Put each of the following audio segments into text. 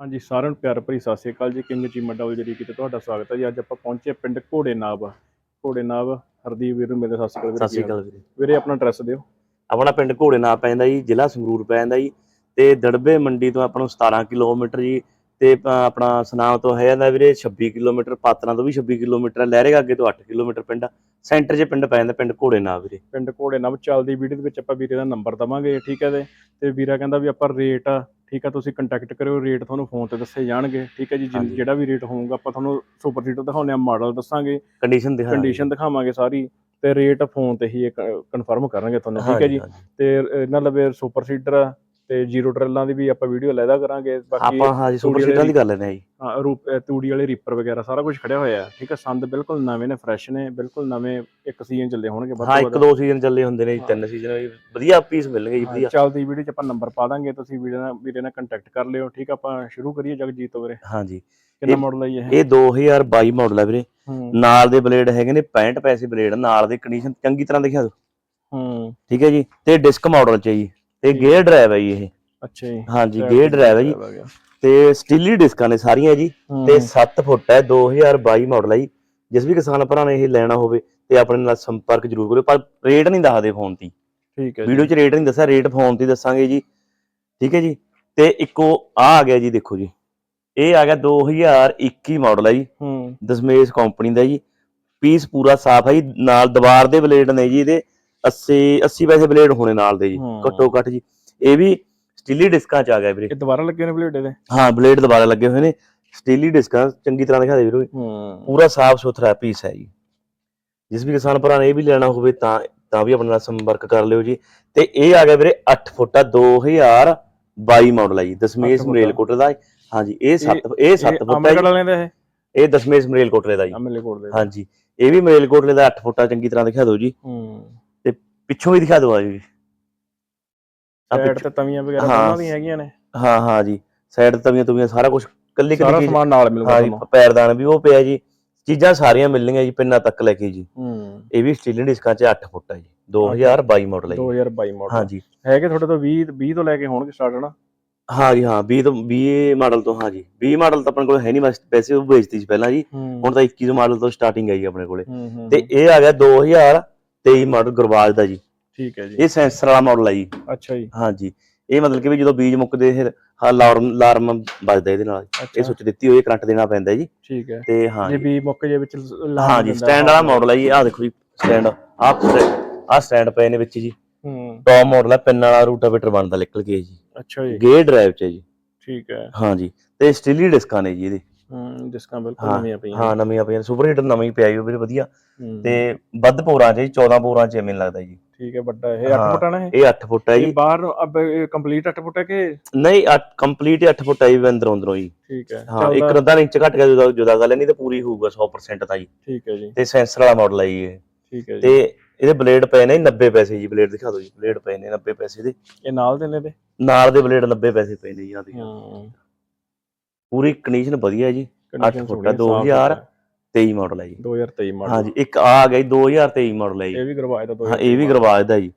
ਹਾਂਜੀ ਸਾਰਿਆਂ ਨੂੰ ਪਿਆਰ ਭਰੀ ਸਤਿ ਸ਼੍ਰੀ ਅਕਾਲ ਜੀ। ਕਿੰਗ ਚੀਮਾ ਡਬਲ ਜਰੀ ਕਿਤੇ ਤੁਹਾਡਾ ਸਵਾਗਤ ਹੈ ਜੀ। ਅੱਜ ਆਪਾਂ ਪਹੁੰਚੇ ਪਿੰਡ ਘੋੜੇ ਨਾਬ ਘੋੜੇ ਨਾਬ ਹਰਦੀਪ ਵੀਰ ਨੂੰ ਮੇਰੇ ਸਤਿ ਸ਼੍ਰੀ ਅਕਾਲ ਸਤਿ ਸ਼੍ਰੀ ਅਕਾਲ ਵੀਰੇ ਵੀਰੇ ਆਪਣਾ ਐਡਰੈਸ ਦਿਓ। ਆਪਣਾ ਪਿੰਡ ਘੋੜੇ ਨਾਲ ਪੈਂਦਾ ਜੀ ਜ਼ਿਲ੍ਹਾ ਸੰਗਰੂਰ ਪੈਂਦਾ ਜੀ। ਤੇ ਦੜਬੇ ਮੰਡੀ ਤੋਂ ਆਪਾਂ ਨੂੰ 17 ਕਿਲੋਮੀਟਰ ਜੀ। ਤੇ ਆਪਣਾ ਸੁਨਾਮ ਤੋਂ ਹੈ ਜਾਂਦਾ ਵੀਰੇ 26 ਕਿਲੋਮੀਟਰ ਪਾਤਰਾਂ ਤੋਂ ਵੀ 26 ਕਿਲੋਮੀਟਰ ਹੈ। ਲਹਿਰੇ ਅੱਗੇ ਤੋਂ 8 ਕਿਲੋਮੀਟਰ ਪਿੰਡ। ਸੈਂਟਰ 'ਚ ਪਿੰਡ ਪੈ ਜਾਂਦਾ ਪਿੰਡ ਘੋੜੇ ਨਾਲ ਵੀਰੇ। ਪਿੰਡ ਘੋੜੇ ਨਾਬ ਚੱਲਦੀ ਵੀਡੀਓ ਦੇ ਵਿੱਚ ਆਪਾਂ ਵੀਰੇ ਦਾ ਨੰਬਰ ਦਵਾਂਗੇ ਠੀਕ ਹੈ ਤੇ। ਵੀਰਾ ਕਹਿੰਦਾ ਵੀ ਆਪਾਂ ਰੇਟ ਠੀਕ ਹੈ ਤੁਸੀਂ ਕੰਟੈਕਟ ਕਰਿਓ ਰੇਟ ਤੁਹਾਨੂੰ ਫੋਨ ਤੇ ਦੱਸੇ ਜਾਣਗੇ ਠੀਕ ਹੈ ਜੀ ਜਿਨ- ਹਾਂਜੀ। ਜਿਹੜਾ ਵੀ ਰੇਟ ਹੋਊਗਾ ਆਪਾਂ ਤੁਹਾਨੂੰ ਸੁਪਰ ਸੀਟਰ ਦਿਖਾਉਂਦੇ ਆ ਮਾਡਲ ਦੱਸਾਂਗੇ ਕੰਡੀਸ਼ਨ ਦਿਖਾ ਕੰਡੀਸ਼ਨ ਦਿਖਾਵਾਂਗੇ ਸਾਰੀ ਤੇ ਰੇਟ ਫੋਨ ਤੇ ਹੀ ਕਨਫਰਮ ਕਰਾਂਗੇ ਤੁਹਾਨੂੰ ਠੀਕ ਹੈ ਜੀ। ਤੇ ਇਹਨਾਂ ਲਵੇ ਸੁਪਰ ਸੀਟਰ ਤੇ ਜ਼ੀਰੋ ਟਰੈਲਾਂ ਦੀ ਵੀ ਆਪਾਂ ਵੀਡੀਓ ਲੈਦਾ ਕਰਾਂਗੇ ਬਾਕੀ ਆਪਾਂ ਹਾਂ ਜੀ ਸੁਪਰ ਸੀਟਾਂ ਦੀ ਕਰ ਲੈਂਦੇ ਆ ਜੀ। ਹਾਂ, ਰੂਪ ਤੂੜੀ ਵਾਲੇ ਰੀਪਰ ਵਗੈਰਾ ਸਾਰਾ ਕੁਝ ਖੜਿਆ ਹੋਇਆ ਹੈ ਠੀਕ ਹੈ ਸੰਦ ਬਿਲਕੁਲ ਨਵੇਂ ਨੇ ਫਰੈਸ਼ ਨੇ ਬਿਲਕੁਲ ਨਵੇਂ ਇੱਕ ਸੀਜ਼ਨ ਚੱਲੇ ਹੋਣਗੇ ਵੱਧ ਹਾਂ ਇੱਕ। ਦੋ ਸੀਜ਼ਨ ਚੱਲੇ ਹੁੰਦੇ ਨੇ ਜੀ ਤਿੰਨ ਸੀਜ਼ਨ ਵਧੀਆ ਪੀਸ ਮਿਲਣਗੇ ਜੀ ਵਧੀਆ। ਚੱਲਦੀ ਵੀਡੀਓ 'ਚ ਆਪਾਂ ਨੰਬਰ ਪਾ ਦਾਂਗੇ ਤੁਸੀਂ ਵੀਡੀਓ ਨਾਲ ਵੀਰੇ ਨਾਲ ਕੰਟੈਕਟ ਕਰ ਲਿਓ ਠੀਕ ਆਪਾਂ ਸ਼ੁਰੂ ਕਰੀਏ ਜਗਜੀਤ ਵੀਰੇ। ਹਾਂ ਜੀ। ਕਿੰਨਾ ਮਾਡਲ ਹੈ ਜੀ ਇਹ? ਇਹ 2022 ਮਾਡਲ ਹੈ ਵੀਰੇ। ਨਾਲ ਦੇ ਬਲੇਡ ਹੈਗੇ ਨੇ 65 ਪੈਸੇ ਬਲੇਡ ਨਾਲ ਦੇ ਕੰਡੀਸ਼ਨ ਚੰਗੀ ਤਰ੍ਹਾਂ ਦਿਖਾ ਦਿਓ। ਹੂੰ। ਠੀਕ ਹੈ ਜੀ ਤੇ ਡਿਸਕ ਮਾਡਲ ਚ ਹੈ ਜੀ। ਤੇ ਗੇਅਰ ਡਰਾਈਵ ਹੈ ਜੀ ਇਹ। ਅੱਛਾ ਜੀ। ਹਾਂਜੀ ਗੇਅਰ ਡਰਾਈਵ ਹੈ ਜੀ। ਤੇ ਸਟੀਲੀ ਡਿਸਕਾਂ ਨੇ ਸਾਰੀਆਂ ਜੀ। ਤੇ 7 ਫੁੱਟ ਹੈ 2022 ਮਾਡਲ ਹੈ ਜੀ। ਜਿਸ ਵੀ ਕਿਸਾਨ ਭਰਾ ਨੇ ਇਹ ਲੈਣਾ ਹੋਵੇ ਤੇ ਆਪਣੇ ਨਾਲ ਸੰਪਰਕ ਜ਼ਰੂਰ ਕਰਿਓ ਪਰ ਰੇਟ ਨਹੀਂ ਦੱਸਦੇ ਫੋਨ ਤੇ ਠੀਕ ਹੈ ਜੀ। ਵੀਡੀਓ 'ਚ ਰੇਟ ਨਹੀਂ ਦੱਸਿਆ ਰੇਟ ਫੋਨ ਤੇ ਦੱਸਾਂਗੇ ਜੀ। ਠੀਕ ਹੈ ਜੀ। ਤੇ ਇੱਕੋ ਆ ਆ ਗਿਆ ਜੀ ਦੇਖੋ ਜੀ। ਇਹ ਆ ਗਿਆ 2021 ਮਾਡਲ ਹੈ ਜੀ। ਹੂੰ। ਦਸਮੇਸ਼ ਕੰਪਨੀ ਦਾ ਜੀ। ਪੀਸ ਪੂਰਾ ਸਾਫ਼ ਹੈ ਜੀ। ਨਾਲ ਦੀਵਾਰ ਦੇ ਬਲੇਡ ਨੇ ਜੀ ਇਹਦੇ। 80 80 ਪੈਸੇ ਬਲੇਡ ਹੋਣੇ ਨਾਲ ਦੇ ਜੀ। ਘੱਟੋ ਘੱਟ ਜੀ। ਇਹ ਵੀ ਸਟੀਲੀ ਡਿਸਕਾਂ ਚ ਆ ਗਿਆ ਵੀਰੇ। ਇਹ ਦੁਬਾਰਾ ਲੱਗੇ ਨੇ ਬਲੇਡੇ ਦੇ ਹਾਂ ਬਲੇਡ ਦੁਬਾਰਾ ਲੱਗੇ ਹੋਏ ਨੇ। ਸਟੀਲੀ ਡਿਸਕਾਂ ਚੰਗੀ ਤਰ੍ਹਾਂ ਦਿਖਾ ਦੇ ਵੀਰੋ ਪੂਰਾ ਸਾਫ਼ ਸੁਥਰਾ ਪੀਸ ਹੈ ਜੀ। ਜਿਸ ਵੀ ਕਿਸਾਨ ਭਰਾ ਨੇ ਇਹ ਵੀ ਲੈਣਾ ਹੋਵੇ ਤਾਂ ਤਾਂ ਵੀ ਆਪਣੇ ਨਾਲ ਸੰਪਰਕ ਕਰ ਲਿਓ ਜੀ। ਤੇ ਇਹ ਆ ਗਿਆ ਵੀਰੇ 8 ਫੁੱਟਾ 2022 ਮਾਡਲ ਹੈ ਜੀ ਦਸਮੇਸ਼ ਫੁੱਟਾ। ਮਰੇਲ ਕੋਟਲੇ ਦਾ। ਹਾਂਜੀ ਇਹ 7 ਇਹ 7 ਫੁੱਟਾ ਅਮਰਗੜ ਵਾਲਿਆਂ ਦਾ ਇਹ? ਇਹ ਦਸਮੇਸ਼ ਮਰੇਲ ਕੋਟਲੇ ਦਾ ਜੀ। ਅਮਲੇ ਕੋਟ ਦੇ। ਹਾਂਜੀ ਇਹ ਵੀ ਮਰੇਲ ਕੋਟਲੇ ਦਾ 8 ਫੁੱਟਾ ਚੰਗੀ ਤਰ੍ਹਾਂ ਦਿਖਾ ਦਿਓ ਜੀ। ਹੂੰ। ਪਿੱਛੋਂ ਵੀ ਦਿਖਾ ਦਿਓ ਆ ਜੀ। ਆਹ ਸਾਈਡ ਤੇ ਤਵੀਆਂ ਵਗੈਰਾ ਹਾਂ। ਦੀਆਂ ਹੈਗੀਆਂ ਨੇ। ਹਾਂ ਹਾਂ ਜੀ। ਸਾਈਡ ਤਵੀਆਂ ਤੁਵੀਆਂ ਸਾਰਾ ਕੁਝ ਕੱਲੀ ਸਾਰਾ ਕੱਲੀ ਸਮਾਨ ਨਾਲ ਮਿਲੂਗਾ ਹਾਂ ਜੀ ਤੁਹਾਨੂੰ। ਪੈਰਦਾਨ ਵੀ ਉਹ ਪਿਆ ਜੀ। ਚੀਜ਼ਾਂ ਸਾਰੀਆਂ ਮਿਲਣਗੀਆਂ ਜੀ ਪਿੰਨਾ ਤੱਕ ਲੈ ਕੇ ਜੀ। ਹੂੰ। ਇਹ ਵੀ ਸਟੀਲ ਡਿਸਕਾਂ ਚ 8 ਫੁੱਟ ਹੈ ਜੀ। 2022 ਮਾਡਲ ਹੈ ਜੀ। 2022 ਮਾਡਲ ਹਾਂ ਜੀ। ਹੈਗੇ ਤੁਹਾਡੇ ਤੋਂ 20 20 ਤੋਂ ਲੈ ਕੇ ਹੋਣਗੇ ਸਟਾਰਟ ਹਨਾ? ਹਾਂ ਜੀ ਹਾਂ। 20 ਤੋਂ 20 ਮਾਡਲ ਤੋਂ ਹਾਂ ਜੀ। 20 ਮਾਡਲ ਤਾਂ ਆਪਣੇ ਕੋਲ ਹੈ ਨਹੀਂ ਬਸ ਪੈਸੇ ਉਹ ਵੇਚਤੀ ਸੀ ਪਹਿਲਾਂ ਜੀ। ਹੁਣ ਤਾਂ 21 ਮਾਡਲ ਤੋਂ ਸਟਾਰਟਿੰਗ ਹੈ ਜੀ ਆਪਣੇ ਕੋਲੇ। ਹੂੰ ਤੇ ਇਹ ਆ ਗਿਆ 2023 ਮਾਡਲ ਗੁਰਬਾਜ ਦਾ ਜੀ। ਠੀਕ ਹੈ ਜੀ। ਇਹ ਸੈਂਸਰ ਵਾਲਾ ਮਾਡਲ ਹੈ ਜੀ। ਅੱਛਾ ਜੀ। ਹਾਂ ਜੀ। ਇਹ ਮਤਲਬ ਕਿ ਵੀ ਜਦੋਂ ਬੀਜ ਮੁੱਕਦੇ ਇਹ ਅਲਾਰਮ ਅਲਾਰਮ ਵੱਜਦਾ ਇਹਦੇ ਨਾਲ। ਇਹ ਸੁੱਚ ਦਿੱਤੀ ਹੋਈ ਕਰੰਟ ਦੇਣਾ ਪੈਂਦਾ ਜੀ। ਠੀਕ ਹੈ। ਤੇ ਹਾਂ ਜੇ ਵੀ ਮੁੱਕ ਜੇ ਵਿੱਚ ਹਾਂ ਜੀ ਸਟੈਂਡ ਵਾਲਾ ਮਾਡਲ ਹੈ ਜੀ। ਆਹ ਦੇਖੋ ਜੀ ਸਟੈਂਡ ਆਹ ਆਹ ਸਟੈਂਡ ਪਏ ਨੇ ਵਿੱਚ ਜੀ। ਹੂੰ। ਟੌਪ ਮਾਡਲ ਹੈ ਪਿੰਨ ਵਾਲਾ ਰੂਟਾਵੇਟਰ ਬਣਦਾ ਨਿਕਲ ਕੇ ਜੀ। ਅੱਛਾ ਜੀ। ਗੇਅਰ ਡਰਾਈਵ ਚ ਹੈ ਜੀ। ਠੀਕ ਹੈ। ਹਾਂ ਜੀ। ਤੇ ਸਟੀਲੀ ਡਿਸਕਾਂ ਨੇ ਜੀ ਇਹਦੇ। ਹੂੰ ਡਿਸਕਾਂ ਬਿਲਕੁਲ ਹਾਂ, ਨਵੀਆਂ ਪਈਆਂ ਹਾਂ ਨਵੀਆਂ ਪਈਆਂ ਸੁਪਰ ਹੀਟਰ ਨਵੀਂ ਪਿਆ ਜੀ ਉਹ ਵੀਰੇ ਵਧੀਆ। ਹੂੰ, ਤੇ ਵੱਧ ਪੋਰਾਂ ਚ ਜੀ 14 ਪੋਰਾਂ ਚ ਮੈਨੂੰ ਲੱਗਦਾ ਜੀ। ਠੀਕ ਹੈ ਵੱਡਾ ਇਹ 8 ਹਾਂ, ਫੁੱਟਾ ਨਾ ਇਹ? ਇਹ 8 ਫੁੱਟ ਹੈ ਜੀ। ਬਾਹਰ ਕੰਪਲੀਟ 8 ਫੁੱਟ ਹੈ ਕਿ? ਨਹੀਂ ਕੰਪਲੀਟ 8 ਫੁੱਟ ਹੈ ਜੀ ਅੰਦਰੋਂ ਅੰਦਰੋਂ ਜੀ। ਠੀਕ ਹੈ ਹਾਂ ਇੱਕ ਅੱਧਾ ਇੰਚ ਘਟ ਗਿਆ ਜੁਦਾ ਜੁਦਾ ਗੱਲ ਹੈ, ਨਹੀਂ ਤਾਂ ਪੂਰੀ ਹੋਊਗਾ 100% ਤਾਂ ਜੀ। ਠੀਕ ਹੈ ਜੀ। ਤੇ ਸੈਂਸਰ ਵਾਲਾ ਮਾਡਲ ਹੈ ਜੀ ਇਹ। ਠੀਕ ਹੈ ਜੀ। ਤੇ ਇਹਦੇ ਬਲੇਡ ਪਏ ਨੇ 90 ਪੈਸੇ ਜੀ ਬਲੇਡ ਦਿਖਾ ਦਿਓ ਜੀ ਬਲੇਡ ਪਏ ਨੇ 90 ਪੈਸੇ ਦੇ। ਇਹ ਨਾਲ ਦੇ ਨੇ ਦੇ ਨਾਲ ਦੇ ਬਲੇਡ 90 ਪੈਸੇ ਪਏ ਨੇ ਜੀ ਦੇ। ਹੂੰ। ਪੂਰੀ ਕੰਡੀਸ਼ਨ ਵਧੀਆ ਜੀ condition ਫੁੱਟ ਆ, ਸੋਹਣੀ ਆ, ਸਾਫ਼ 2023 ਮਾਡਲ ਹੈ ਜੀ। 2023 ਮਾਡਲ ਹਾਂਜੀ ਇੱਕ ਆ ਗਿਆ ਜੀ 2023 ਮਾਡਲ ਹੈ ਜੀ। ਇਹ ਵੀ ਕਰਵਾਇਆ ਤਾਂ ਹਾਂ ਇਹ ਵੀ ਗਰਵਾਜ ਦਾ ਜੀ।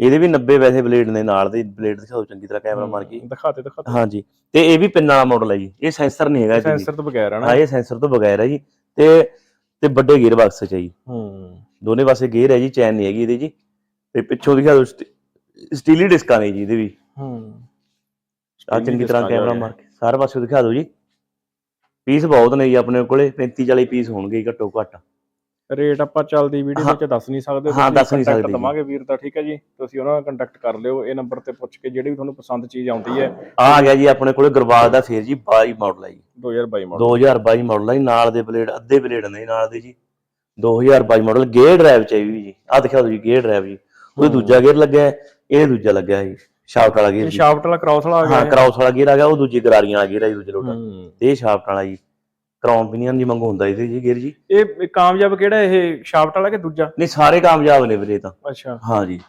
ਇਹਦੇ ਵੀ 90 ਪੈਸੇ ਬਲੇਡ ਨੇ ਨਾਲ ਦੇ ਬਲੇਡ ਦਿਖਾਓ ਚੰਗੀ ਤਰ੍ਹਾਂ ਕੈਮਰਾ ਮਾਰ ਕੇ। ਦਿਖਾਤੇ ਦਿਖਾਤੇ। ਹਾਂਜੀ ਤੇ ਇਹ ਵੀ ਪਿੰਨ ਵਾਲਾ ਮਾਡਲ ਹੈ ਜੀ। ਇਹ ਸੈਂਸਰ ਨਹੀਂ ਹੈਗਾ ਜੀ। ਸੈਂਸਰ ਤੋਂ ਬਗੈਰ ਹੈ ਨਾ। ਹਾਂ ਇਹ ਸੈਂਸਰ ਤੋਂ ਬਗੈਰ ਹੈ ਜੀ। ਤੇ ਤੇ ਵੱਡੇ ਗੇਅਰ ਬਾਕਸ ਚ ਹੈ ਜੀ। ਹੂੰ। ਦੋਨੇ ਪਾਸੇ ਗੇਅਰ ਹੈ ਜੀ ਚੈਨ ਨਹੀਂ ਹੈਗੀ ਇਹਦੇ ਜੀ। ਤੇ ਪਿੱਛੋਂ ਦਿਖਾ ਦਿਓ ਸਟੀ- ਸਟੀਲੀ ਡਿਸਕਾਂ ਨੇ ਜੀ ਇਹਦੇ ਵੀ। ਹੂੰ। ਆ ਚੰਗੀ ਤਰ੍ਹਾਂ ਕੈਮਰਾ ਮਾਰ ਕੇ। ਸਾਰੇ ਪਾਸੇ ਦਿਖਾ ਦਿਓ ਜੀ। ਪੀਸ ਬਹੁਤ ਨੇ ਜੀ ਆਪਣੇ ਕੋਲੇ 35 40 ਪੀਸ ਹੋਣਗੇ ਜੀ ਘੱਟੋ ਘੱਟ। ਰੇਟ ਆਪਾਂ ਚੱਲਦੀ ਵੀਡੀਓ। ਵਿੱਚ ਦੱਸ ਨਹੀਂ ਸਕਦੇ ਹਾਂ, ਦੱਸ ਨਹੀਂ ਸਕਦੇ। ਦਵਾਂਗੇ ਵੀਰ ਦਾ ਠੀਕ ਹੈ ਜੀ? ਤੁਸੀਂ ਉਹਨਾਂ ਨਾਲ ਕੰਟੈਕਟ ਕਰ ਲਿਓ ਇਹ ਨੰਬਰ ਤੇ ਪੁੱਛ ਕੇ ਜਿਹੜੀ ਵੀ ਤੁਹਾਨੂੰ ਪਸੰਦ ਚੀਜ਼ ਆਉਂਦੀ ਹੈ। ਆ ਗਿਆ ਜੀ ਆਪਣੇ ਕੋਲੇ ਗੁਰਬਾਜ ਦਾ ਫੇਰ ਜੀ 22 ਮਾਡਲ ਹੈ ਜੀ। 2022 ਮਾਡਲ 2022 ਮਾਡਲ ਹੈ ਨਾਲ ਦੇ ਬਲੇਡ ਅੱਧੇ ਬਲੇਡ ਨੇ ਨਾਲ ਦੇ ਜੀ। 2022 ਮਾਡਲ ਗੇਅਰ ਡਰਾਈਵ ਚ ਹੈ ਵੀ ਜੀ। ਆ ਦਿਖਾ ਦਿਓ ਜੀ ਗੇਅਰ ਡਰਾਈਵ ਜੀ। ਉਹ। ਦੂਜਾ ਗੇਅਰ ਲੱਗਿਆ ਹੈ, ਇਹ ਦੂਜਾ ਲੱਗਿਆ ਜੀ। ਸ਼ਾਫਟ ਵਾਲਾ ਗੇਅਰ ਜੀ ਸ਼ਾਫਟ ਵਾਲਾ ਕ੍ਰਾਸ ਵਾਲਾ ਆ ਗਿਆ ਹਾਂ ਕਰਾਉਸ ਵਾਲਾ ਗੇਅਰ ਆ ਗਿਆ ਉਹ ਦੂਜੀ ਗਰਾਰੀਆਂ ਵਾਲਾ ਗੇਅਰ ਹੈ ਜੀ ਦੂਜੇ ਲੋਟ ਹੂੰ। ਤੇ ਇਹ ਸ਼ਾਫਟ ਵਾਲਾ ਜੀ ਕਰਾਉਨ ਪਿਨੀਅਨ ਦੀ ਮੰਗੋ ਹੁੰਦਾ ਇਹਦੇ ਜੀ ਗੇਅਰ ਜੀ। ਇਹ ਕਾਮਯਾਬ ਕਿਹੜਾ ਇਹ ਸ਼ਾਫਟ ਵਾਲਾ ਕਿ ਦੂਜਾ? ਨਹੀਂ ਸਾਰੇ ਕਾਮਯਾਬ ਨੇ ਵੀਰੇ ਇਹ ਤਾਂ। ਅੱਛਾ। ਹਾਂ ਜੀ।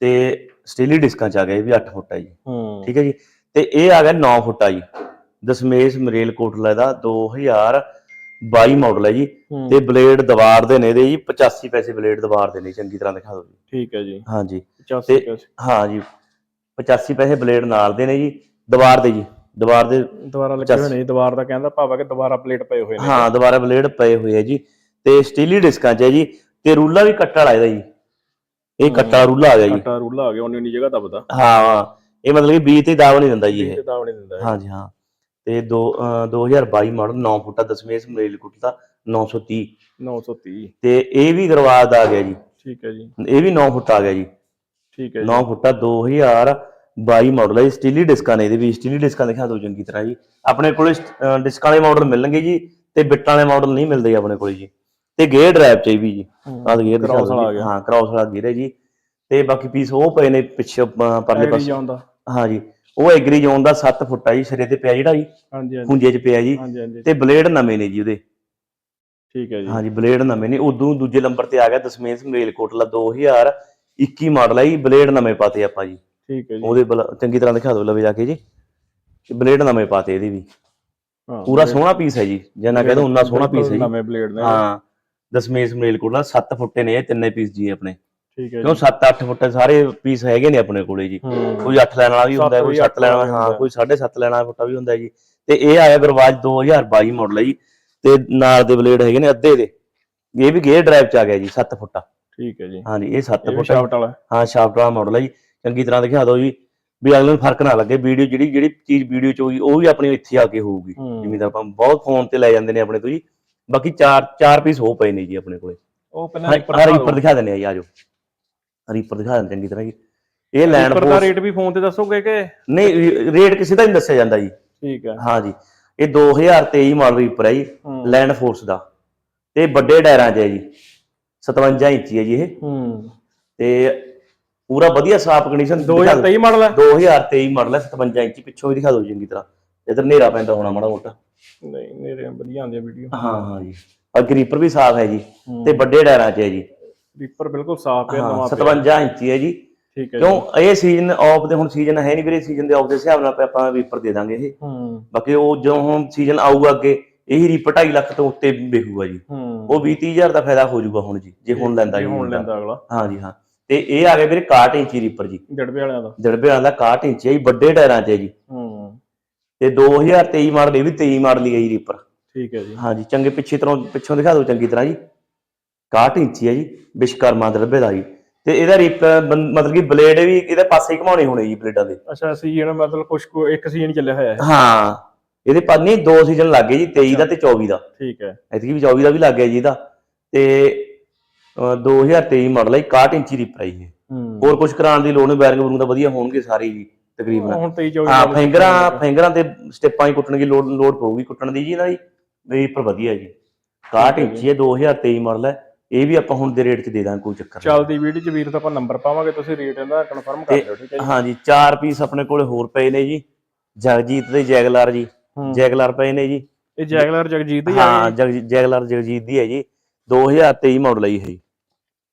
ਤੇ ਸਟੀਲੀ ਡਿਸਕਾਂ ਚ ਆ ਗਿਆ ਇਹ ਵੀ 8 ਫੁੱਟ ਹੈ ਜੀ। ਹੂੰ। ਠੀਕ ਹੈ ਜੀ। ਤੇ ਇਹ ਆ ਗਿਆ 9 ਫੁੱਟ ਆ ਜੀ। ਦਸਮੇਸ਼ ਮਰੇਲ ਕੋਟਲਾ ਦਾ 2022 ਮਾਡਲ ਹੈ ਜੀ। ਤੇ ਬਲੇਡ ਦੀਵਾਰ ਦੇ ਨੇ ਇਹਦੇ ਜੀ 85 ਪੈਸੇ ਬਲੇਡ ਦੀਵਾਰ ਦੇ ਨੇ ਚੰਗੀ ਤਰ੍ਹਾਂ ਦਿਖਾ ਦਿਓ ਜੀ। ਠੀਕ ਹੈ ਜੀ। ਹਾਂਜੀ 85 ਤੇ- ਪੈਸੇ। ਹਾਂ ਜੀ। 85 ਪੈਸੇ ਬਲੇਡ ਨਾਲ ਦੇ ਨੇ ਜੀ ਦੀਵਾਰ ਦੇ ਜੀ ਦੀਵਾਰ ਦੇ ਦੁਬਾਰਾ ਲੱਗੇ ਹੋਏ ਨੇ ਦੁਬਾਰ ਦਾ ਕਹਿੰਦਾ ਭਾਵ ਹੈ ਕਿ ਦੁਬਾਰਾ ਪਲੇਟ ਪਏ ਹੋਏ ਨੇ। ਹਾਂ ਦੁਬਾਰਾ ਬਲੇਡ ਪਏ ਹੋਏ ਆ ਜੀ ਤੇ ਸਟੀਲੀ ਡਿਸਕਾਂ 'ਚ ਹੈ ਜੀ ਤੇ ਰੂਲਾ ਵੀ ਕੱਟਾ ਵਾਲਾ ਇਹਦਾ ਜੀ। ਇਹ ਕੱਟਾ ਰੂਲਾ ਆ ਗਿਆ ਜੀ। ਕੱਟਾ ਰੂਲਾ ਆ ਗਿਆ ਉਹਨੇ ਨਹੀਂ ਜਗ੍ਹਾ ਦੱਬਦਾ। ਹਾਂ ਇਹ ਮਤਲਬ ਕਿ ਬੀਜ ਤੇ ਦਾਵ ਨਹੀਂ ਦਿੰਦਾ ਜੀ ਇਹ। ਨਹੀਂ ਦਿੰਦਾ ਇਹ। ਹਾਂਜੀ ਹਾਂ। ਤੇ ਦੋ ਅਹ 2022 ਮਾਡਲ 9 ਫੁੱਟਾ ਦਸਮੇਸ਼ ਮਰੇਲ ਕੁੱਟ ਦਾ 930 930 ਤੇ ਇਹ ਵੀ ਗਰਵਾਜ ਦਾ ਆ ਗਿਆ ਜੀ। ਠੀਕ ਹੈ ਜੀ। ਇਹ ਵੀ 9 ਫੁੱਟ ਆ ਗਿਆ ਜੀ। ਠੀਕ ਹੈ 9 ਫੁੱਟਾ 2022 ਮਾਡਲ ਹੈ ਸਟੀਲੀ ਡਿਸਕਾਂ ਨੇ ਇਹਦੇ ਵੀ। ਸਟੀਲੀ ਡਿਸਕਾਂ ਦਿਖਾ ਦਿਓ ਚੰਗੀ ਤਰ੍ਹਾਂ ਜੀ। ਆਪਣੇ ਕੋਲ ਡਿਸਕਾਂ ਵਾਲੇ ਮਾਡਲ ਮਿਲਣਗੇ ਜੀ ਤੇ ਬਿੱਟਾਂ ਵਾਲੇ ਮਾਡਲ ਨਹੀਂ ਮਿਲਦੇ ਆਪਣੇ ਕੋਲ ਜੀ। ਤੇ ਗੇਅਰ ਡਰਾਈਵ ਚ ਵੀ ਜੀ ਆਹ ਗੇਅਰ ਦਿਖਾ ਹਾਂ ਕ੍ਰਾਸ ਵਾਲਾ ਗੇਅਰ ਹੈ ਜੀ। ਤੇ ਬਾਕੀ ਪੀਸ ਉਹ ਪਏ ਨੇ ਪਿੱਛੇ ਪਰਲੇ ਪਾਸੇ। ਹਾਂ ਜੀ। ਉਹ ਐਗਰੀ ਜ਼ੋਨ ਦਾ 7 ਫੁੱਟ ਆ ਜੀ ਸਿਰੇ ਤੇ ਪਿਆ ਜਿਹੜਾ ਜੀ। ਹੁੰਜੇ 'ਚ ਪਿਆ ਜੀ। ਤੇ ਬਲੇਡ ਨਵੇਂ ਨੇ ਜੀ ਉਹਦੇ। ਠੀਕ ਹੈ ਜੀ। ਹਾਂਜੀ ਬਲੇਡ ਨਵੇਂ ਨੇ। ਉਦੋਂ ਦੂਜੇ ਨੰਬਰ ਤੇ ਆ ਗਿਆ ਦਸਮੇਸ਼ ਮੇਲਕੋਟਲਾ 2000 21 ਮਾਡਲ ਹੈ ਜੀ ਬਲੇਡ ਨਵੇਂ ਪਾਤੇ ਆਪਾਂ ਜੀ। ਠੀਕ ਹੈ ਜੀ। ਉਹਦੇ ਚੰਗੀ ਤਰ੍ਹਾਂ ਦਿਖਾ ਦਿਓ ਲਵੇ ਜਾ ਕੇ ਜੀ। ਬਲੇਡ ਨਵੇਂ ਪਾਤੇ ਇਹਦੀ ਵੀ। ਪੂਰਾ ਸੋਹਣਾ ਪੀਸ ਹੈ ਜੀ ਜਿੰਨਾ ਕਹਿੰਦੇ ਉਨਾ ਸੋਹਣਾ ਪੀਸ ਹੈ ਜੀ। ਨਵੇਂ ਬਲੇਡ ਨੇ। ਹਾਂ ਦਸਮੇਸ਼ ਮਰੇਲਕੋਟ ਦਾ 7 ਫੁੱਟੇ ਨੇ ਇਹ ਤਿੰਨੇ ਪੀਸ ਜੀ ਆਪਣੇ। ਠੀਕ ਹੈ ਕਿਉਂ 7-8 ਫੁੱਟ ਸਾਰੇ ਪੀਸ ਹੈਗੇ ਨੇ ਆਪਣੇ ਕੋਲੇ ਜੀ। ਕੋਈ 8 ਲੈਣ ਵਾਲਾ ਵੀ ਹੁੰਦਾ ਹੈ, ਕੋਈ 7 ਲੈਣ ਵਾਲਾ ਹਾਂ ਹੁੰਦਾ। ਕੋਈ 7.5 ਲੈਣ ਵਾਲਾ ਫੁੱਟਾ ਵੀ ਹੁੰਦਾ ਜੀ। ਤੇ ਇਹ ਆਇਆ ਗਰਵਾਜ 2022 ਮਾਡਲ ਹੈ ਜੀ। ਤੇ ਨਾਲ ਦੇ ਬਲੇਡ ਹੈਗੇ ਨੇ ਅੱਧੇ ਦੇ। ਇਹ ਵੀ ਗੇਅਰ ਡਰਾਈਵ ਚ ਆ ਗਿਆ ਜੀ 7 ਫੁੱਟਾ। ਠੀਕ ਹੈ ਜੀ। ਹਾਂਜੀ ਇਹ 7 ਇਹ ਵੀ ਫੁੱਟ ਸ਼ਾਫਟ ਵਾਲਾ ਹਾਂ। ਸ਼ਾਫਟ ਵਾਲਾ ਮਾਡਲ ਹੈ ਜੀ। ਚੰਗੀ ਤਰ੍ਹਾਂ ਦਿਖਾ ਦਿਓ ਜੀ। ਵੀ ਅਗਲੇ ਨੂੰ ਫ਼ਰਕ ਨਾ ਲੱਗੇ ਵੀਡੀਓ ਜਿਹੜੀ ਜਿਹੜੀ ਚੀਜ਼ ਵੀਡੀਓ ਚ ਹੋਈ ਉਹ ਵੀ ਆਪਣੀ ਇੱਥੇ ਆ ਕੇ ਹੋਊਗੀ। ਜਿਵੇਂ ਤਾਂ ਆਪਾਂ ਬਹੁਤ ਫੋਨ ਤੇ ਲੈ ਜਾਂਦੇ ਨੇ ਆਪਣੇ ਤੋਂ ਜੀ। ਬਾਕੀ ਚਾਰ ਚਾਰ ਪੀਸ ਹੋ ਪਏ ਨੇ ਜੀ ਆਪਣੇ ਕੋਲੇ। ਉਹ ਪਹਿਲਾਂ ਰੀਪਰ ਦਿਖਾ ਦਿੰਦੇ ਆ ਜੀ ਆਜੋ ਰੀਪਰ ਦਿਖਾ ਦਿੰਦੇ ਚੰਗੀ ਤਰ੍ਹਾਂ ਜੀ। ਇਹ ਲੈਂਡ ਰੀਪਰ ਦਾ ਰੇਟ ਵੀ ਫੋਨ ਤੇ ਦੱਸੋਗੇ ਕਿ? ਨਹੀਂ ਰੇਟ ਕਿਸੇ ਦਾ ਨਹੀਂ ਦੱਸਿਆ ਜਾਂਦਾ ਜੀ। ਠੀਕ ਹੈ। ਹਾਂ ਜੀ। ਇਹ 2023 ਮਾਡਲ ਰੀਪਰ ਹੈ ਜੀ ਲੈਂਡ ਫੋਰਸ ਦਾ। ਤੇ ਵੱਡੇ ਟਾਇਰਾਂ 'ਚ ਹੈ ਜੀ। 57 ਇੰਚੀ ਹੈ ਜੀ ਇਹ। ਹੂੰ। ਤੇ ਪੂਰਾ ਵਧੀਆ ਸਾਫ਼ ਕੰਡੀਸ਼ਨ 2023 ਮਾਡਲ ਹੈ। 2023 ਮਾਡਲ ਹੈ 57 ਇੰਚੀ। ਪਿੱਛੋਂ ਵੀ ਦਿਖਾ ਦਿਓ ਚੰਗੀ ਤਰ੍ਹਾਂ। ਇਧਰ ਹਨੇਰਾ ਪੈਂਦਾ ਹੋਣਾ ਮਾੜਾ ਮੋਟਾ। ਨਹੀਂ ਮੇਰੇ ਵਧੀਆ ਆਉਂਦੀ ਵੀਡੀਓ ਹਾਂ ਹਾਂ ਜੀ। ਅੱਗੇ ਰੀਪਰ ਵੀ ਸਾਫ਼ ਹੈ ਜੀ। ਤੇ ਵੱਡੇ ਟਾਇਰਾਂ 'ਚ ਹੈ ਜੀ। ਰੀਪਰ ਬਿਲਕੁਲ ਸਾਫ਼ ਹੈ ਨਵਾਂ ਪਿਆ। 57 ਇੰਚੀ ਹੈ ਜੀ। ਠੀਕ ਹੈ ਕਿਉਂ? ਇਹ ਸੀਜ਼ਨ ਆਫ ਦੇ ਹੁਣ ਸੀਜ਼ਨ ਹੈ ਨਹੀਂ ਵੀਰੇ। ਸੀਜ਼ਨ ਦੇ ਆਫ ਦੇ ਹਿਸਾਬ ਨਾਲ ਆਪਾਂ ਰੀਪਰ ਦੇ ਦਾਂਗੇ ਇਹ। ਹੂੰ। ਬਾਕੀ ਉਹ ਜਦੋਂ ਹੁਣ ਸੀਜ਼ਨ ਆਊਗਾ ਅੱਗੇ ਇਹੀ ਰੀਪਰ 2.5 ਲੱਖ ਤੋਂ ਉੱਤੇ ਵਿਕੂਗਾ ਜੀ। ਹੂੰ। ਉਹ 20 ਹਜ਼ਾਰ ਦਾ ਫਾਇਦਾ ਹੋ ਜਾਊਗਾ ਹੁਣ ਜੀ ਜੇ ਹੁਣ ਲੈਂਦਾ ਜੇ ਹੁਣ। ਲੈਂਦਾ ਅਗਲਾ। ਹਾਂ ਜੀ ਹਾਂ। ਤੇ ਇਹ ਆ ਗਿਆ ਵੀਰੇ 61 ਇੰਚੀ ਰੀਪਰ ਜੀ। ਜੜਬੇ ਵਾਲਿਆਂ ਦਾ। ਜੜਬੇ ਵਾਲਾ ਦਾ 61 ਇੰਚ ਹੈ ਜੀ ਵੱਡੇ ਟਾਇਰਾਂ 'ਚ ਹੈ ਜੀ। ਹੂੰ। ਤੇ 2023 ਮਾਡਲ ਇਹ ਵੀ 23 ਮਾਡਲ ਹੀ ਹੈ ਜੀ ਰੀਪਰ। ਠੀਕ ਹੈ ਜੀ। ਹਾਂ ਜੀ ਚੰਗੇ ਪਿੱਛੇ ਤਰ੍ਹਾਂ ਪਿੱਛੋਂ ਦਿਖਾ ਦਿਓ ਚੰਗੀ ਤਰ੍ਹਾਂ ਜੀ। 61 ਇੰਚੀ ਹੈ ਜੀ ਵਿਸ਼ਕਰਮਾ ਦਰਬੇ ਦਾ ਜੀ। ਤੇ ਇਹਦਾ ਰੀਪਰ ਮਤਲਬ ਕਿ ਬਲੇਡ ਵੀ ਇਹਦੇ ਪਾਸੇ ਹੀ ਘਮਾਉਣੇ ਹੋਣੇ ਜੀ ਬਲੇਡਾਂ ਦੇ। ਅੱਛਾ ਸੀਜ਼ਨ ਮਤਲਬ ਕੁਝ ਇੱਕ ਸੀਜ਼ਨ ਚੱਲਿਆ ਹੋਇਆ ਹੈ। ਹਾਂ। ਇਹਦੇ ਪਰ ਨਹੀਂ ਦੋ ਸੀਜ਼ਨ ਲੱਗੇ ਜੀ 23 ਦਾ ਤੇ 24 ਦਾ। ਠੀਕ ਹੈ। ਐਤਕੀ ਵੀ 24 ਦਾ ਵੀ ਲੱਗ ਗਿਆ ਜੀ ਇਹਦਾ। ਤੇ ਅਹ 2023 ਮਾਡਲ ਹੈ 61 ਇੰਚੀ ਰੀਪਰ ਹੈ ਜੀ ਇਹ। ਹੂੰ। ਹੋਰ ਕੁਝ ਕਰਾਉਣ ਦੀ ਲੋੜ ਨਹੀਂ ਬੈਰਿੰਗ ਬਰੂੰਗ ਤਾਂ ਵਧੀਆ ਹੋਣਗੇ ਸਾਰੇ ਜੀ ਤਕਰੀਬਨ। ਹੁਣ 23 24 ਹਾਂ ਫਿੰਗਰਾਂ ਫਿੰਗਰਾਂ ਤੇ ਸਟੈਪਾਂ ਹੀ ਕੁੱਟਣ ਦੀ ਲੋੜ ਲੋੜ ਪਊਗੀ ਕੁੱਟਣ ਦੀ ਜੀ ਇਹਨਾਂ ਦੀ। ਰੀਪਰ ਵਧੀਆ ਜੀ। 61 ਇੰਚੀ ਹੈ 2023 ਮਾਡਲ ਹੈ ਇਹ ਵੀ ਆਪਾਂ ਹੁਣ ਦੇ ਰੇਟ 'ਚ ਦੇ ਦਾਂਗੇ ਕੋਈ ਚੱਕਰ ਨਹੀਂ। ਚੱਲਦੀ ਵੀਡੀਓ ਚ ਵੀਰ ਦਾ ਆਪਾਂ ਨੰਬਰ ਪਾਵਾਂਗੇ ਤੁਸੀਂ ਰੇਟ ਇਹਦਾ ਕਨਫਰਮ ਕਰ ਲਿਓ ਠੀਕ ਹੈ ਜੀ। ਹਾਂਜੀ ਚਾਰ ਪੀਸ ਆਪਣੇ ਕੋਲੇ ਹੋਰ ਪਏ ਨੇ ਜੀ। ਜਗਜੀਤ ਦੇ ਜੈਗਲਾਰ ਜੀ। ਜੈਗਲਾਰ ਪਏ ਨੇ ਜੀ। ਇਹ ਜੈਗਲਰ ਜਗਜੀਤ ਦੀ ਆ ਹਾਂ ਜੈਗਲਾਰ ਜਗਜੀਤ ਦੀ ਹੈ ਜੀ। 2023 ਮਾਡਲ ਹੈ ਜੀ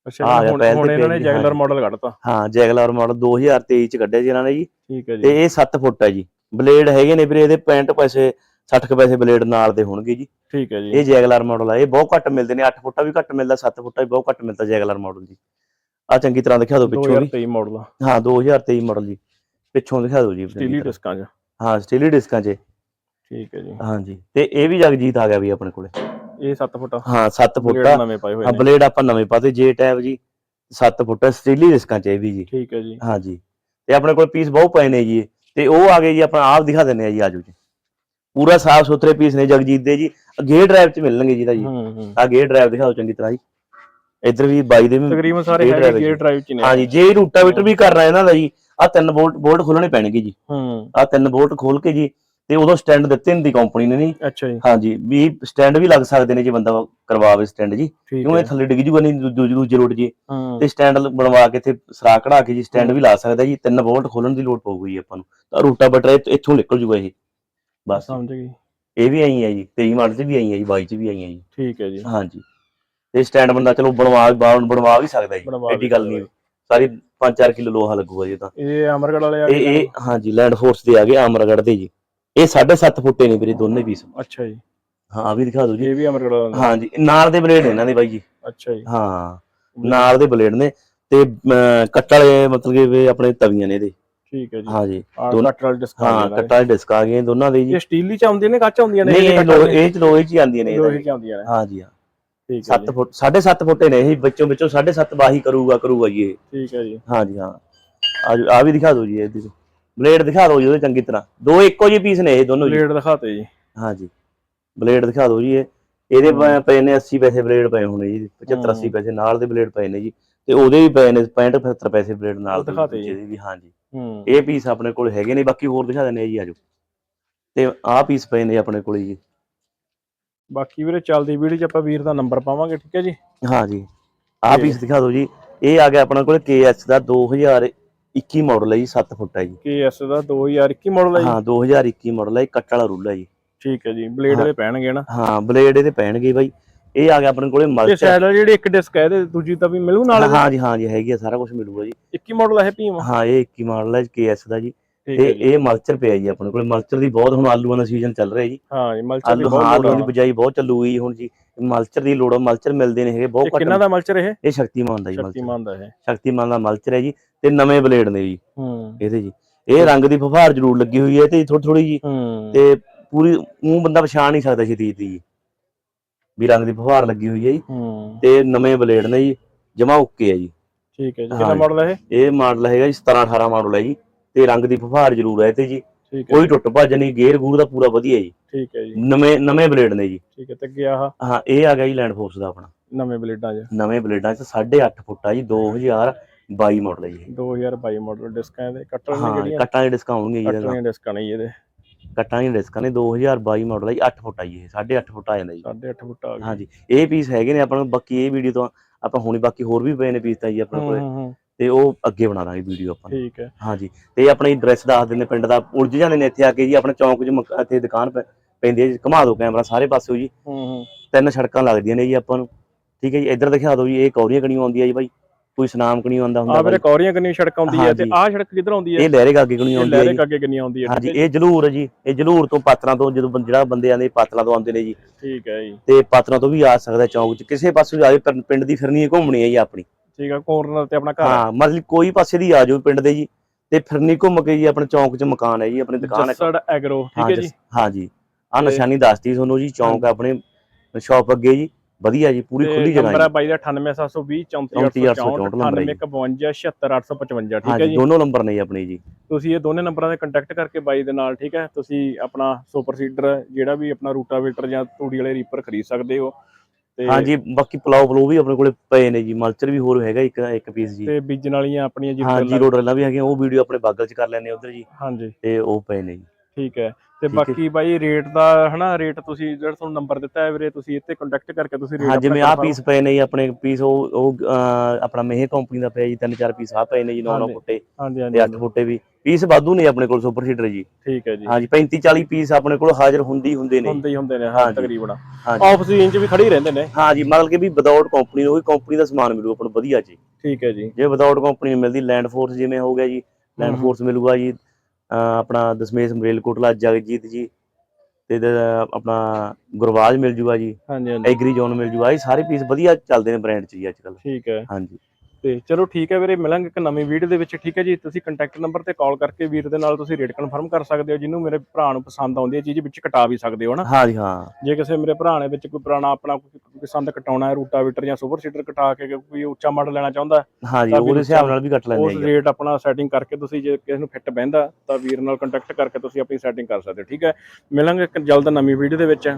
ਅੱਛਾ ਹੁਣ ਪਹਿਲ ਹੁਣ ਤੇ ਇਹਨਾਂ ਨੇ ਪੇਜ, ਜੈਗਲਰ ਹਾਂਜੀ। ਮਾਡਲ ਕੱਢਤਾ। ਹਾਂ ਜੈਗਲਾਰ ਮਾਡਲ 2023 ਚ ਕੱਢਿਆ ਜੀ ਇਹਨਾਂ ਨੇ ਜੀ। ਠੀਕ ਹੈ ਜੀ। ਤੇ ਇਹ 7 ਫੁੱਟ ਹੈ ਜੀ। ਬਲੇਡ ਹੈਗੇ ਨੇ ਵੀਰੇ ਇਹਦੇ 65 ਪੈਸੇ 60 ਕੁ ਪੈਸੇ ਬਲੇਡ ਨਾਲ ਦੇ ਹੋਣਗੇ ਜੀ। ਠੀਕ ਹੈ ਜੀ। ਇਹ ਜੈਗਲਾਰ ਮਾਡਲ ਆ ਇਹ ਬਹੁਤ ਘੱਟ ਮਿਲਦੇ ਨੇ। 8 ਫੁੱਟਾ ਵੀ ਘੱਟ ਮਿਲਦਾ 7 ਫੁੱਟਾ ਵੀ ਬਹੁਤ ਘੱਟ ਮਿਲਦਾ ਜੈਗਲਾਰ ਮਾਡਲ ਜੀ। ਆ ਚੰਗੀ ਤਰ੍ਹਾਂ ਦਿਖਾ ਦਿਓ ਪਿੱਛੋਂ ਵੀ। 2023 ਮਾਡਲ ਹਾਂ 2023 ਮਾਡਲ ਜੀ। ਪਿੱਛੋਂ ਦਿਖਾ ਦਿਓ ਜੀ। ਚੰਗੀ ਸਟੀਲੀ ਤਰ੍ਹਾਂ। ਡਿਸਕਾਂ ਚ। ਹਾਂ ਸਟੀਲੀ ਡਿਸਕਾਂ 'ਚ। ਠੀਕ ਹੈ ਜੀ। ਹਾਂਜੀ ਤੇ ਇਹ ਵੀ ਜਗਜੀਤ ਆ ਗਿਆ ਵੀ ਆਪਣੇ ਕੋਲੇ। ਇਹ 7 ਫੁੱਟ ਹਾਂ 7 ਬਲੇਡ ਫੁੱਟਾ ਨਵੇਂ ਪਾਏ ਹੋਏ ਹਾਂ ਨੇ। ਬਲੇਡ ਆਪਾਂ ਨਵੇਂ ਪਾਤੇ ਜੇ ਟੈਬ ਜੀ 7 ਫੁੱਟ ਸਟੀਲੀ ਡਿਸਕਾਂ 'ਚ ਇਹ ਵੀ ਜੀ। ਠੀਕ ਹੈ ਜੀ। ਹਾਂਜੀ ਤੇ ਆਪਣੇ ਕੋਲ ਪੀਸ ਬਹੁਤ ਪਏ ਨੇ ਜੀ ਤੇ ਉਹ ਆ ਗਏ ਜੀ ਆਪਣਾ ਆਪ ਦਿਖਾ ਦਿੰਨੇ ਆ ਜੀ ਆਜੋ ਜੀ। ਪੂਰਾ ਸਾਫ਼ ਸੁਥਰੇ ਪੀਸ ਨੇ ਜਗਜੀਤ ਦੇ ਜੀ। ਗੇਅਰ ਡਰਾਈਵ 'ਚ ਮਿਲਣਗੇ ਜੀ ਦਾ ਜੀ। ਹੂੰ ਹੂੰ। ਆ ਗੇਅਰ ਡਰਾਈਵ ਦਿਖਾਓ ਚੰਗੀ ਤਰ੍ਹਾਂ ਜੀ। ਇੱਧਰ ਵੀ ਬਾਈ ਦੇ ਵੀ ਤਕਰੀਬਨ ਸਾਰੇ drive ਗੇਅਰ ਡਰਾਈਵ ਚ ਹੀ ਨੇ। ਹਾਂਜੀ ਜੇ ਰੂਟਾਵੀਟਰ ਵੀ ਕਰਨਾ ਇਹਨਾਂ ਦਾ ਜੀ ਆ ਤਿੰਨ ਬੋਲਟ ਬੋਲਟ ਖੋਲਣੇ ਪੈਣਗੇ ਜੀ। ਹੂੰ। ਆ ਤਿੰਨ ਬੋਲਟ ਖੋਲ ਕੇ ਜੀ ਤੇ ਉਦੋਂ ਸਟੈਂਡ ਦਿੱਤੇ ਨੇ ਦੀ ਕੰਪਨੀ ਨੇ ਨਹੀਂ ਅੱਛਾ ਜੀ। ਹਾਂਜੀ ਵੀ ਸਟੈਂਡ ਵੀ ਲੱਗ ਸਕਦੇ ਨੇ ਜੇ ਬੰਦਾ ਕਰਵਾਵੇ ਸਟੈਂਡ ਜੀ। ਕਿਉਂ ਇਹ ਥੱਲੇ ਡਿੱਗ ਜੂਗਾ ਨਹੀਂ ਦੂਜੀ ਦੂਜੀ ਰੋਡ ਜੀ। ਤੇ ਸਟੈਂਡ ਬਣਵਾ ਕੇ ਇੱਥੇ ਸਰਾ ਕਢਾ ਕੇ ਜੀ ਸਟੈਂਡ ਵੀ ਲਾ ਸਕਦਾ ਜੀ। ਤਿੰਨ ਬੋਲਟ ਖੋਲਣ ਦੀ ਲੋੜ ਪਊਗੀ ਆਪਾਂ ਨੂੰ। ਤਾਂ ਰੂਟਾ ਬਟਰ ਇੱਥੋਂ ਨਿਕਲ ਜੂਗਾ ਇਹ। ਬਸ। ਸਮਝ ਗਈ। ਇਹ ਵੀ ਆਈ ਹੈ ਜੀ। 23 ਮਾਡਲ 'ਚ ਵੀ ਆਈ ਹੈ ਜੀ 22 'ਚ ਵੀ ਆਈ ਹੈ ਜੀ। ਠੀਕ ਹੈ ਜੀ। ਹਾਂਜੀ। ਤੇ ਸਟੈਂਡ ਬੰਦਾ ਚਲੋ ਬਣਵਾ ਬਣਵਾ ਵੀ ਸਕਦਾ ਜੀ। ਐਡੀ ਗੱਲ ਨਹੀਂ ਸਾਰੀ 5-4 ਕਿਲੋ ਲੋਹਾ ਲੱਗੂਗਾ ਜੀ ਤਾਂ। ਇਹ ਅਮਰਗੜ ਵਾਲੇ ਆ ਇਹ ਹਾਂਜੀ ਲੈਂਡ ਫੋਰਸ ਦੇ ਆ ਗਏ ਅਮਰਗੜ੍ਹ ਦੇ ਜੀ। ਇਹ 7.5 ਫੁੱਟੇ ਨੇ ਵੀਰੇ ਦੋਨੇ ਪੀਸ ਅੱਛਾ ਜੀ। ਹਾਂ ਵੀ ਦਿਖਾ ਦਿਓ ਜੀ। ਇਹ ਵੀ ਅਮਰਗੜ ਵਾਲਾ ਦਾ। ਹਾਂਜੀ ਨਾਲ ਦੇ ਬਲੇਡ ਇਹਨਾਂ ਦੇ ਬਾਈ ਜੀ। ਅੱਛਾ ਜੀ। ਹਾਂ ਨਾਲ ਦੇ ਬਲੇਡ ਨੇ ਤੇ ਕੱਟ ਵਾਲੇ ਮਤਲਬ ਕਿ ਆਪਣੇ ਤਵੀਆਂ ਨੇ ਇਹਦੇ। ਠੀਕ ਹੈ ਜੀ। ਹਾਂਜੀ ਆਹ ਦੋਨੋਂ- ਕੱਟ ਵਾਲੀ ਡਿਸਕ ਹਾਂ ਕੱਟਾਂ ਦੀ ਡਿਸਕ ਆ ਗਈਆਂ ਦੋਨਾਂ ਦੇ ਜੀ। ਇਹ ਸਟੀਲ ਹੀ ਚ ਆਉਂਦੀਆਂ ਨੇ ਕੱਚ ਆਉਂਦੀਆਂ ਨੇ ਨਹੀਂ ਇਹ? ਇਹ ਚ ਲੋਹੇ ਚ ਹੀ ਆਉਂਦੀਆਂ ਨੇ ਲੋਹੇ ਜੀ। ਚ ਆਉਂਦੀਆਂ ਨੇ। ਹਾਂ ਠੀਕ ਹੈ 7 ਫੁੱਟ 7.5 ਫੁੱਟੇ ਨੇ ਇਹ ਵਿੱਚੋਂ ਵਿੱਚੋਂ 7.5 ਬਾਹੀ ਕਰੂਗਾ ਕਰੂਗਾ ਜੀ ਇਹ। ਠੀਕ ਹੈ ਜੀ। ਹਾਂਜੀ ਹਾਂ। ਆ ਆ ਵੀ ਦਿਖਾ ਦਿਓ ਜੀ ਇਹਦੇ ਬਲੇਡ ਦਿਖਾ ਦਿਓ ਜੀ ਉਹਦੇ ਚੰਗੀ ਤਰ੍ਹਾਂ। ਦੋ ਇੱਕੋ ਜਿਹੇ ਪੀਸ ਨੇ ਇਹ ਦੋਨੋਂ ਜੀ। ਬਲੇਡ ਦਿਖਾਤੇ ਜੀ। ਹਾਂਜੀ ਬਲੇਡ ਦਿਖਾ ਦਿਓ ਜੀ ਇਹ। ਇਹਦੇ ਪਏ- ਪਏ ਨੇ 80 ਪੈਸੇ ਬਲੇਡ ਪਏ ਹੋਣੇ ਜੀ 75 80 ਪੈਸੇ ਨਾਲ ਦੇ ਬਲੇਡ ਪਏ ਨੇ ਜੀ। ਤੇ ਉਹਦੇ ਵੀ ਪਏ ਨੇ 65 75 ਪੈਸੇ ਬਲੇਡ ਨਾਲ ਉਹ ਦਿਖਾਤੇ ਜੀ। ਦੇ ਵੀ ਹਾਂਜੀ ਹੂੰ। ਇਹ ਪੀਸ ਆਪਣੇ ਕੋਲ ਹੈਗੇ ਨੇ ਬਾਕੀ ਹੋਰ ਦਿਖਾ ਦਿੰਦੇ ਆ ਜੀ ਆਜੋ ਤੇ ਆਹ ਪੀਸ ਪਏ ਨੇ ਆਪਣੇ ਕੋਲ ਜੀ। ਬਾਕੀ ਵੀਰੇ ਚੱਲਦੀ ਵੀਡੀਓ ਚ ਆਪਾਂ ਵੀਰ ਦਾ ਨੰਬਰ ਪਾਵਾਂਗੇ ਠੀਕ ਹੈ ਜੀ? ਹਾਂਜੀ ਆਹ ਪੀਸ ਦਿਖਾ ਦਿਓ ਜੀ। ਇਹ ਆ ਗਿਆ ਆਪਣੇ ਕੋਲ KS ਦਾ 2021 ਮਾਡਲ ਹੈ ਜੀ 7 ਫੁੱਟ ਹੈ ਜੀ। KS ਦਾ 2021 ਮਾਡਲ ਹੈ ਜੀ? ਹਾਂ 2021 ਮਾਡਲ ਹੈ ਕੱਟ ਵਾਲਾ ਰੂਲ ਹੈ ਜੀ। ਠੀਕ ਹੈ ਜੀ ਬਲੇਡ। ਦੇ ਪੈਣਗੇ ਨਾ? ਹਾਂ ਬਲੇਡ ਇਹਦੇ ਪੈਣਗੇ ਬਾਈ। ਇਹ ਆ ਗਿਆ ਆਪਣੇ ਕੋਲੇ ਮਲਚ ਸਾਈਡ ਵਾਲੀ ਜਿਹੜੀ ਇੱਕ ਡਿਸਕ ਹੈ ਇਹਦੇ ਦੂਜੀ ਤਾਂ ਵੀ ਮਿਲੂ ਨਾਲ? ਹਾਂ ਜੀ ਹਾਂ ਜੀ ਹੈਗੀ ਆ ਸਾਰਾ ਕੁਝ ਮਿਲੂਗਾ ਜੀ। 21 ਮਾਡਲ ਹੈ ਭੀਮ? ਹਾਂ ਇਹ 21 ਮਾਡਲ ਹੈ KS ਦਾ ਜੀ। ਤੇ ਇਹ ਮਲਚਰ ਪਿਆ ਜੀ ਆਪਣੇ ਕੋਲੇ। ਮਲਚਰ ਦੀ ਬਹੁਤ ਹੁਣ ਆਲੂਆਂ ਦਾ ਸੀਜ਼ਨ ਚੱਲ ਰਿਹਾ ਜੀ। ਹਾਂ ਜੀ ਮਲਚਰ ਦੀ ਬਹੁਤ ਆਲੂਆਂ ਦੀ ਬਜਾਈ ਬਹੁਤ ਚੱਲੂਗੀ ਹੁਣ ਜੀ। ਮਲਚਰ ਦੀ ਲੋੜ ਮਲਚਰ ਮਿਲਦੇ ਨੇ ਹੈਗੇ ਬਹੁਤ ਕਿੰਨਾ ਦਾ ਮਲਚਰ ਇਹ? ਇਹ ਸ਼ਕਤੀਮਾਨ ਦਾ ਜੀ ਮਲਚਰ। ਸ਼ਕਤੀਮਾਨ ਦਾ ਹੈ ਸ਼ਕਤੀਮਾਨ ਦਾ ਮਲਚਰ ਹੈ ਜੀ ਤੇ ਨਵੇਂ ਬਲੇਡ ਨੇ ਜੀ। ਹੂੰ। ਇਹਦੇ ਜੀ। ਇਹ ਰੰਗ ਦੀ ਫੁਹਾਰ ਜ਼ਰੂਰ ਲੱਗੀ ਹੋਈ ਹੈ ਤੇ ਥੋੜੀ ਥੋੜੀ ਜੀ ਹੂੰ। ਤੇ ਪੂਰੀ ਉਹ ਬੰਦਾ ਪਛਾਣ ਨਹੀਂ ਸਕਦਾ ਛੇਤੀ ਛੇਤੀ ਜੀ। ਵੀ ਰੰਗ ਦੀ ਫੁਹਾਰ ਲੱਗੀ ਹੋਈ ਹੈ ਜੀ। ਹੂੰ। ਤੇ ਨਵੇਂ ਬਲੇਡ ਨੇ ਜੀ। ਜਮਾ ਓਕੇ ਹੈ ਜੀ। ਠੀਕ ਹੈ ਜੀ। ਕਿੰਨਾ। ਮਾਡਲ ਹੈ ਇਹ? ਇਹ ਮਾਡਲ ਹੈਗਾ ਜੀ 17 18 ਮਾਡਲ ਹੈ ਜੀ। ਤੇ ਰੰਗ ਦੀ ਫੁਹਾਰ ਜ਼ਰੂਰ ਹੈ ਤੇ ਜੀ। ਠੀਕ ਹੈ। ਕੋਈ ਟੁੱਟ ਭੱਜ ਨਹੀਂ ਗੇਅਰ ਗੂਰ ਦਾ ਪੂਰਾ ਵਧੀਆ ਜੀ। ਠੀਕ ਹੈ ਜੀ। ਨਵੇਂ ਨਵੇਂ ਬਲੇਡ ਨੇ ਜੀ। ਠੀਕ ਹੈ ਤੇ ਗਿਆ ਆਹ ਹਾਂ ਇਹ ਆ ਗਿਆ ਜੀ ਲੈਂਡ ਫੋਰਸ ਦਾ ਆਪਣਾ। ਨਵੇਂ ਬਲੇਡਾਂ 'ਚ। ਨਵੇਂ ਬਲੇਡਾਂ ਚ 8.5 ਫੁੱਟ ਆ ਜੀ 2022 ਮਾਡਲ ਹੈ ਜੀ 2022 ਮਾਡਲ ਡਿਸਕਾਂ ਇਹਦੇ। ਕੱਟਣ ਨੇ ਹਾਂ ਜਿਹੜੀਆਂ ਕੱਟਾਂ ਦੇ ਡਿਸਕਾਊਂਟ ਨਹੀਂ ਜੀ ਇਹਦੇ ਨਾਲ। ਕੱਟਣੀਆਂ ਡਿਸਕਾਂ ਨੇ ਜੀ ਇਹਦੇ। ਕੱਟਾਂ ਦੀ ਡਿਸਕਾਂ ਨੇ 2022 ਮਾਡਲ ਹੈ ਜੀ 8 ਫੁੱਟ ਆ ਜੀ ਇਹ 8.5 ਫੁੱਟ ਆ ਜਾਂਦਾ ਜੀ। 8.5 ਫੁੱਟ ਆ ਗਈ। ਹਾਂਜੀ ਇਹ ਪੀਸ ਹੈਗੇ ਨੇ ਆਪਾਂ ਨੂੰ ਬਾਕੀ ਇਹ ਵੀਡੀਓ ਤੋਂ ਆਪਾਂ ਹੁਣੀ ਬਾਕੀ ਹੋਰ ਵੀ ਪਏ ਨੇ ਪੀਸ ਤਾਂ ਜੀ ਆਪਣੇ ਕੋਲੇ। ਹੂੰ ਹੂੰ, ਤੇ ਉਹ ਅੱਗੇ ਬਣਾ ਦਾਂਗੇ ਵੀਡੀਓ ਆਪਾਂ। ਠੀਕ ਹੈ। ਹਾਂਜੀ ਤੇ ਆਪਣੀ ਐਡਰੈਸ ਦੱਸ ਦਿੰਦੇ ਪਿੰਡ ਦਾ ਉਲਝ ਜਾਂਦੇ ਨੇ ਇੱਥੇ ਆ ਕੇ ਜੀ ਆਪਣੇ ਚੌਂਕ 'ਚ ਮਕ- ਇੱਥੇ ਦੁਕਾਨ ਪੈ- ਪੈਂਦੀ ਹੈ ਜੀ ਘੁਮਾ ਦਿਓ ਕੈਮਰਾ ਸਾਰੇ ਪਾਸੇ ਜੀ। ਹੂੰ ਹੂੰ। ਤਿੰਨ ਸੜਕਾਂ ਲੱਗਦੀਆਂ ਨੇ ਜੀ ਆਪਾਂ ਨੂੰ। ਠੀਕ ਹੈ ਜੀ ਇੱਧਰ ਦਿਖਾ ਦਿਓ ਜੀ ਇਹ ਕੌਰੀਆਂ ਕਣੀਓ ਆਉਂਦੀ ਹੈ ਜੀ ਬਾਈ। ਕੋਈ ਸਨਾਮ ਕਣੀਓ ਆਉਂਦਾ ਆ ਹੁੰਦਾ ਵੀਰੇ ਬਾਈ। ਕੌਰੀਆਂ ਕਿੰਨੀ ਸੜਕ ਆਉਂਦੀ ਹੈ ਤੇ ਹਾਂਜੀ। ਆਹ ਸੜਕ ਕਿੱਧਰ ਆਉਂਦੀ ਹੈ? ਇਹ ਲਹਿਰੇ ਗਾਗੇ ਕਣੀਓ ਇਹ ਆਉਂਦੀ ਹੈ ਲਹਿਰੇ ਜੀ। ਕਾਗੇ ਕਿੰਨੀ ਆਉਂਦੀ ਹੈ ਹਾਂਜੀ ਇਹ ਜਲੂਰ ਹੈ ਜੀ। ਇਹ ਜਲੂਰ ਤੋਂ ਪਾਤਰਾਂ ਤੋਂ ਜਦੋਂ ਬੰ- ਜਿਹੜਾ ਬੰਦੇ ਆਂਦੇ ਪਾਤਰਾਂ ਤੋਂ ਆਉਂਦੇ ਨੇ ਜੀ। ਠੀਕ ਹੈ ਜੀ। ਤੇ ਪਾਤਰਾਂ ਤੋਂ ਵੀ ਆ ਸਕਦਾ ਚੌਂਕ 'ਚ। ਕਿਸੇ ਪਾਸੇ ਆਵੇ ਪਿੰਡ ਦੀ ਫਿਰਨੀ ਹੈ ਘੁੰਮਣੀ ਹੈ ਜੀ ਆਪਣੀ। ਠੀਕ ਹੈ ਕੋਰਨਰ ਤੇ ਆਪਣਾ ਘਰ ਹੈ ਹਾਂ ਮਤਲਬ ਕੋਈ ਪਾਸੇ ਦੀ ਆ ਜਾਓ ਪਿੰਡ ਦੇ ਜੀ ਤੇ ਫਿਰਨੀ ਘੁੰਮ ਕੇ ਜੀ ਆਪਣੇ ਚੌਂਕ 'ਚ ਮਕਾਨ ਹੈ ਜੀ ਆਪਣੀ ਦੁਕਾਨ ਹੈ। ਜੱਸੜ ਐਗਰੋ ਠੀਕ ਹਾਂ ਹੈ ਜਸ- ਜੀ? ਆ ਨਿਸ਼ਾਨੀ ਦੱਸਤੀ ਤੁਹਾਨੂੰ ਜੀ ਚੌਂਕ ਆ ਆਪਣੇ ਸ਼ਾਪ ਅੱਗੇ ਜੀ ਵਧੀਆ ਜੀ ਪੂਰੀ ਖੁੱਲੀ ਜਗ੍ਹਾ ਨੰਬਰ ਹੈ ਹੈ ਬਾਈ ਦਾ 98720 3464 ਨੰਬਰ ਹੈ ਜੀ। 9855 ਠੀਕ ਹੈ ਜੀ ਦੋਨੋਂ ਨੰਬਰ ਨੇ ਜੀ ਆਪਣੇ ਜੀ। ਤੁਸੀਂ ਇਹ ਦੋਨੇ ਨੰਬਰਾਂ ਤੇ ਕੰਟੈਕਟ ਕਰਕੇ ਬਾਈ ਦੇ ਨਾਲ ਠੀਕ ਹੈ? ਤੁਸੀਂ ਆਪਣਾ ਸੁਪਰ ਸੀਡਰ ਜਿਹੜਾ ਵੀ ਆਪਣਾ ਰੂਟਾਵੇਟਰ ਜਾਂ ਤੂੜੀ ਵਾਲੇ ਰੀਪਰ ਖਰੀਦ ਸਕਦੇ ਹੋ। ਹਾਂਜੀ ਬਾਕੀ ਪਲਾਓ ਪਲੋ ਵੀ ਆਪਣੇ ਕੋਲੇ ਪਏ ਨੇ ਜੀ ਮਲਚਰ ਵੀ ਹੋਰ ਹੈਗਾ ਇੱਕ ਇੱਕ ਪੀਸ ਜੀ। ਤੇ ਬੀਜਣ ਵਾਲੀਆਂ ਆਪਣੀਆਂ ਜੀ ਹਾਂ ਜੀ ਰੋਡਰਾਂ ਵੀ ਹੈਗੀਆਂ ਉਹ ਵੀਡੀਓ ਆਪਣੇ ਬਾਗਲ 'ਚ ਕਰ ਲੈਣੇ ਉਧਰ ਜੀ। ਹਾਂਜੀ। ਤੇ ਉਹ ਪਏ ਨੇ ਜੀ। ਠੀਕ ਹੈ। ਤੇ। ਬਾਕੀ ਬਾਈ ਰੇਟ ਦਾ ਹਨਾ ਰੇਟ ਤੁਸੀਂ ਜਿਹੜਾ ਤੁਹਾਨੂੰ ਨੰਬਰ ਦਿੱਤਾ ਹੈ ਵੀਰੇ ਤੁਸੀਂ ਇੱਥੇ ਕੰਟੈਕਟ ਕਰਕੇ ਤੁਸੀਂ ਰੇਟ ਹਾਂ ਜਿਵੇਂ ਆਹ ਪੀਸ ਪਏ ਨੇ ਜੀ ਆਪਣੇ ਪੀਸ ਉਹ ਉਹ ਆਪਣਾ ਮੇਹ ਕੰਪਨੀ ਦਾ ਪਿਆ ਜੀ ਤਿੰਨ ਚਾਰ ਪੀਸ ਆ ਪਏ ਨੇ ਜੀ 9 9 ਹਾਂਜੀ। ਫੁੱਟੇ ਹਾਂਜੀ ਤੇ ਹਾਂਜੀ। 8 ਫੁੱਟੇ ਵੀ। ਪੀਸ ਵਾਧੂ ਨੇ ਆਪਣੇ ਕੋਲ ਸੁਪਰ ਸੀਡਰ ਜੀ। ਠੀਕ ਹੈ ਜੀ। ਹਾਂਜੀ 35 40 ਪੀਸ ਆਪਣੇ ਕੋਲ ਹਾਜ਼ਰ ਹੁੰਦੀ ਹੁੰਦੇ ਨੇ। ਹੁੰਦੇ ਹੀ ਹੁੰਦੇ ਨੇ ਹਾਂ। ਤਕਰੀਬਨ। ਆਫ ਸੀਜ਼ਨ ਚ ਵੀ ਖੜੀ ਰਹਿੰਦੇ ਨੇ। ਹਾਂ ਜੀ ਮਤਲਬ ਕਿ ਵੀ ਵਿਦਆਊਟ ਕੰਪਨੀ ਉਹੀ ਕੰਪਨੀ ਦਾ ਸਮਾਨ ਮਿਲੂ ਆਪਾਂ ਨੂੰ ਵਧੀਆ ਜੀ। ਠੀਕ ਹੈ ਜੀ। ਜੇ ਵਿਦਆਊਟ ਕੰਪਨੀ ਮਿਲਦੀ ਲੈਂਡ ਫੋਰਸ ਜਿਵੇਂ ਹੋ ਗਿਆ ਜੀ ਲੈਂਡ। ਫੋਰਸ ਮਿਲੂਗਾ ਜੀ ਆਪਣਾ ਦਸ਼ਮੇਸ਼ ਮਰੇਲਕੋਟਲਾ ਜਗਜੀਤ ਜੀ ਤੇ ਆਪਣਾ ਗੁਰਵਾਜ ਮਿਲ ਜੂਗਾ ਜੀ ਹਾਂਜੀ ਹਾਂਜੀ। ਐਗਰੀ ਜ਼ੋਨ ਮਿਲ ਜੂਗਾ ਇਹ ਸਾਰੇ ਪੀਸ ਵਧੀਆ ਚੱਲਦੇ ਨੇ ਬ੍ਰਾਂਡ 'ਚ ਜੀ ਅੱਜ ਕੱਲ ਠੀਕ ਹੈ। ਹਾਂਜੀ। ਤੇ ਚਲੋ ਠੀਕ ਹੈ ਵੀਰੇ ਮਿਲਾਂਗੇ ਇੱਕ ਨਵੀਂ ਵੀਡੀਓ ਦੇ ਵਿੱਚ ਠੀਕ ਹੈ ਜੀ? ਤੁਸੀਂ ਕੰਟੈਕਟ ਨੰਬਰ ਤੇ ਕਾਲ ਕਰਕੇ ਵੀਰ ਦੇ ਨਾਲ ਤੁਸੀਂ ਰੇਟ ਕਨਫਰਮ ਕਰ ਸਕਦੇ ਹੋ ਜਿਹਨੂੰ ਮੇਰੇ ਭਰਾ ਨੂੰ ਪਸੰਦ ਆਉਂਦੀ ਹੈ ਚੀਜ਼ ਵਿੱਚ ਕਟਾ ਵੀ ਸਕਦੇ ਹੋ ਨਾ ਹਾਂ ਜੀ ਹਾਂ। ਜੇ ਕਿਸੇ ਮੇਰੇ ਭਰਾ ਨੇ ਵਿੱਚ ਕੋਈ ਪੁਰਾਣਾ ਆਪਣਾ ਕੋਈ ਪਸੰਦ ਕਟਾਉਣਾ ਹੈ ਰੂਟਾਵੀਟਰ ਜਾਂ ਸੁਪਰ ਸੀਡਰ ਕਟਾ ਕੇ ਕੋਈ ਉੱਚਾ ਮਾਡਲ ਲੈਣਾ ਚਾਹੁੰਦਾ ਹੈ, ਹਾਂ ਜੀ ਤਾਂ ਵੀ ਉਹਦੇ ਹਿਸਾਬ ਨਾਲ ਵੀ ਕੱਟ ਲੈਂਦੇ ਉਸ ਰੇਟ ਆਪਣਾ ਸੈਟਿੰਗ ਕਰਕੇ ਤੁਸੀਂ ਜੇ ਕਿਸੇ ਨੂੰ ਫਿੱਟ ਬਹਿੰਦਾ ਤਾਂ ਵੀਰ ਨਾਲ ਕੰਟੈਕਟ ਕਰਕੇ ਤੁਸੀਂ ਆਪਣੀ ਸੈਟਿੰਗ ਕਰ ਸਕਦੇ ਹੋ ਠੀਕ ਹੈ? ਮਿਲਾਂਗੇ ਜਲਦ ਨਵੀਂ ਵੀਡੀਓ ਦੇ ਵਿੱਚ।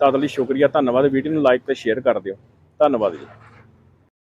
ਤਦ ਲਈ ਸ਼ੁਕਰੀਆ ਧੰਨਵਾਦ। ਵੀਡੀਓ ਨੂੰ ਲਾਈਕ ਤੇ ਸ਼ੇਅਰ ਕਰ ਦਿਓ। ਧੰਨਵਾਦ ਜੀ।